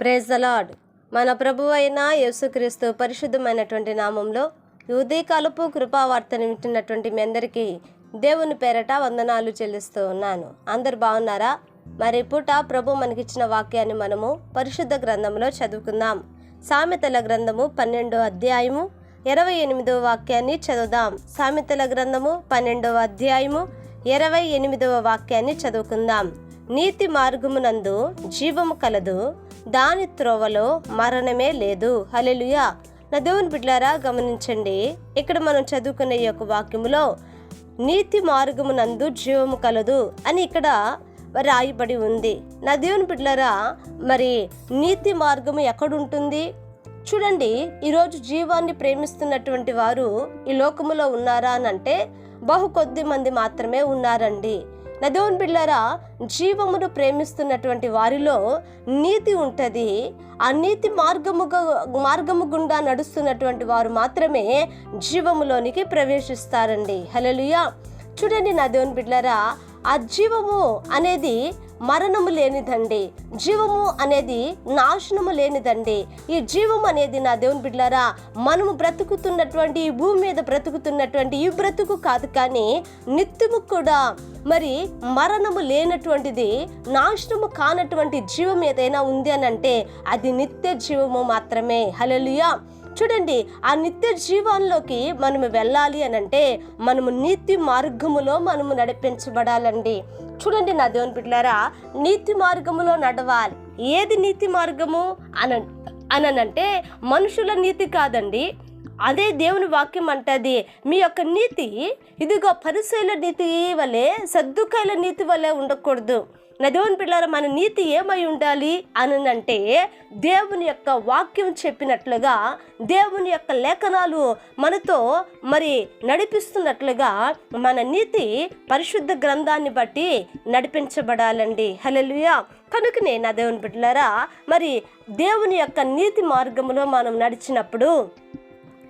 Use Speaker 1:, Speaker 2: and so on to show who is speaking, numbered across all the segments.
Speaker 1: Praise అలాడ్ మన ప్రభు అయిన యేసుక్రీస్తు పరిశుద్ధమైనటువంటి నామంలో ఈ ఉదయకాలపు కృపావార్తను వింటున్నటువంటి మీ అందరికీ దేవుని పేరట వందనాలు చెల్లిస్తూ ఉన్నాను. అందరు బాగున్నారా? మరి పూట ప్రభు మనకిచ్చిన వాక్యాన్ని మనము పరిశుద్ధ గ్రంథంలో చదువుకుందాం. సామెతల గ్రంథము పన్నెండో అధ్యాయము ఇరవై ఎనిమిదవ వాక్యాన్ని చదువుదాం. సామెతల గ్రంథము పన్నెండవ అధ్యాయము ఇరవై ఎనిమిదవ వాక్యాన్ని చదువుకుందాం. నీతి మార్గమునందు జీవము కలదు దాని త్రోవలో మరణమే లేదు. హలెలుయా నా దేవుని బిడ్లారా గమనించండి. ఇక్కడ మనం చదువుకునే ఈ యొక్క వాక్యములో నీతి మార్గమునందు జీవము కలదు అని ఇక్కడ రాయబడి ఉంది. నా దేవుని బిడ్డలారా మరి నీతి మార్గము ఎక్కడుంటుంది? చూడండి ఈరోజు జీవాన్ని ప్రేమిస్తున్నటువంటి వారు ఈ లోకములో ఉన్నారా అని అంటే బహు కొద్ది మంది మాత్రమే ఉన్నారండి. నదోన్ బిళ్ళరా జీవమును ప్రేమిస్తున్నటువంటి వారిలో నీతి ఉంటుంది. ఆ నీతి మార్గముగా మార్గము గుండా నడుస్తున్నటువంటి వారు మాత్రమే జీవములోనికి ప్రవేశిస్తారండి. హలలుయా చూడండి నా దేవుని ఆ జీవము అనేది మరణము లేనిదండి. జీవము అనేది నాశనము లేనిదండి. ఈ జీవం అనేది నా దేవుని బిడ్డలారా మనము బ్రతుకుతున్నటువంటి ఈ భూమి మీద బ్రతుకుతున్నటువంటి ఈ బ్రతుకు కాదు కానీ నిత్యము కూడా మరి మరణము లేనటువంటిది నాశనము కానటువంటి జీవం ఏదైనా ఉంది అని అంటే అది నిత్య జీవము మాత్రమే. హలలుయా చూడండి ఆ నిత్య జీవాల్లోకి మనము వెళ్ళాలి అని అంటే మనము నీతి మార్గములో మనము నడిపించబడాలండి. చూడండి నా దేవుని బిడ్డలారా నీతి మార్గములో నడవాలి. ఏది నీతి మార్గము అన అనంటే మనుషుల నీతి కాదండి. అదే దేవుని వాక్యం అంటది మీ యొక్క నీతి ఇదిగో పరిశైల నీతి వలె సర్దుకాయల నీతి వలె ఉండకూడదు. నా దేవుని పిల్లల మన నీతి ఏమై ఉండాలి అని అంటే దేవుని యొక్క వాక్యం చెప్పినట్లుగా దేవుని యొక్క లేఖనాలు మనతో మరి నడిపిస్తున్నట్లుగా మన నీతి పరిశుద్ధ గ్రంథాన్ని బట్టి నడిపించబడాలండి. హలలుయా కనుకనే నా దేవుని బిడ్డలారా మరి దేవుని యొక్క నీతి మార్గంలో మనం నడిచినప్పుడు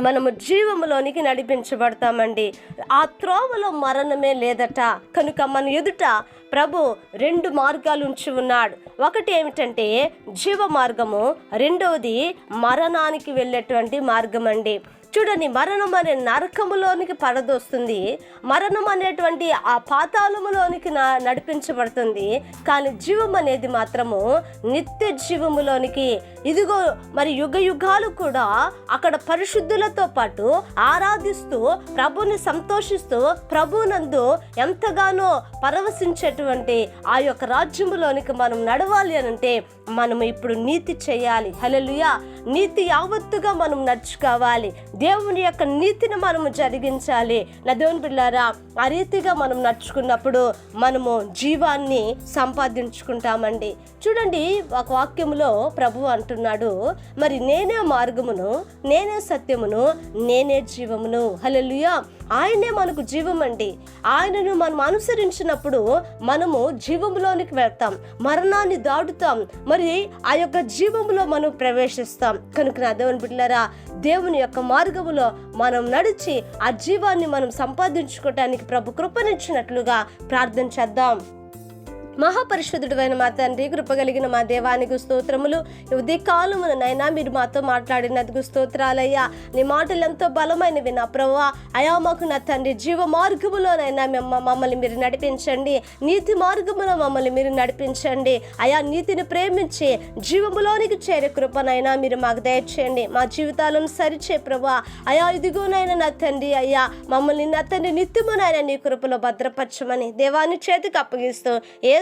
Speaker 1: మనము జీవములోనికి నడిపించబడతామండి. ఆ త్రోవలో మరణమే లేదట. కనుక మన ఎదుట ప్రభు రెండు మార్గాలు ఉంచి ఉన్నాడు. ఒకటి ఏమిటంటే జీవ మార్గము రెండవది మరణానికి వెళ్ళేటువంటి మార్గం అండి చూడండి మరణం అనే నరకములోనికి పడదోస్తుంది. మరణం అనేటువంటి ఆ పాతాళములోనికి నా- నడిపించబడుతుంది. కానీ జీవం అనేది మాత్రము నిత్య జీవములోనికి ఇదిగో మరి యుగ యుగాలు కూడా అక్కడ పరిశుద్ధులతో పాటు ఆరాధిస్తూ ప్రభుని సంతోషిస్తూ ప్రభునందు ఎంతగానో పరవశించేటువంటి ఆ యొక్క రాజ్యములోనికి మనం నడవాలి అని అంటే మనం ఇప్పుడు నీతి చేయాలి. హలలుయా నీతి యావత్తుగా మనం నడుచుకోవాలి. దేవుని యొక్క నీతిని మనము జరిగించాలి. నా దేవుని బిడ్డారా ఆ రీతిగా మనం నడుచుకున్నప్పుడు మనము జీవాన్ని సంపాదించుకుంటామండి. చూడండి ఒక వాక్యములో ప్రభు అంటున్నాడు మరి నేనే మార్గమును నేనే సత్యమును నేనే జీవమును. హలో ఆయనే మనకు జీవం అండి. ఆయనను మనం అనుసరించినప్పుడు మనము జీవంలోనికి వెళ్తాం మరణాన్ని దాటుతాం మరి ఆ యొక్క జీవములో మనం ప్రవేశిస్తాం. కనుక నా దేవుని బిడ్డలారా దేవుని యొక్క మార్గములో మనం నడిచి ఆ జీవాన్ని మనం సంపాదించుకోవటానికి ప్రభు కృపనిచ్చినట్లుగా ప్రార్థన చేద్దాం. మహాపరిశుద్ధుడైన మా తండ్రి కృప కలిగిన మా దేవానికి స్తోత్రములు. ఉదయ ఉదయకాలమున మీరు మాతో మాట్లాడినందుకు స్తోత్రాలయ్యా. నీ మాటలు ఎంతో బలమైనవి నా ప్రభా అయా మాకు నా తండ్రి జీవ మార్గములోనైనా మేము మమ్మల్ని మీరు నడిపించండి. నీతి మార్గములో మమ్మల్ని మీరు నడిపించండి. అయా నీతిని ప్రేమించి జీవములోనికి చేరే కృపనైనా మీరు మాకు దయచేయండి. మా జీవితాలను సరిచే ప్రభా అయా ఇదిగోనైనా నా తండ్రి అయ్యా మమ్మల్ని నా తండ్రి నిత్యమునైనా నీ కృపలో భద్రపరచమని దేవాన్ని చేతికి అప్పగిస్తూ ఏ